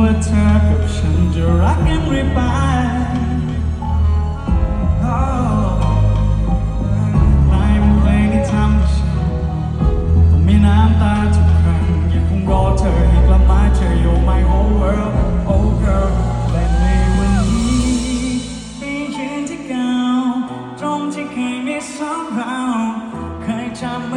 ว่าเธอกับฉันจะรักกันหรือไปล่ลายเพลงที่ทำฉันต้องมีน้ำตาทุกครั้งยังคงรอเธอให้กลับมาเธออยู่ my whole world oh girl และในวันนี้มียืนที่เก่าตรงที่เคยมีสองเราเคยจำ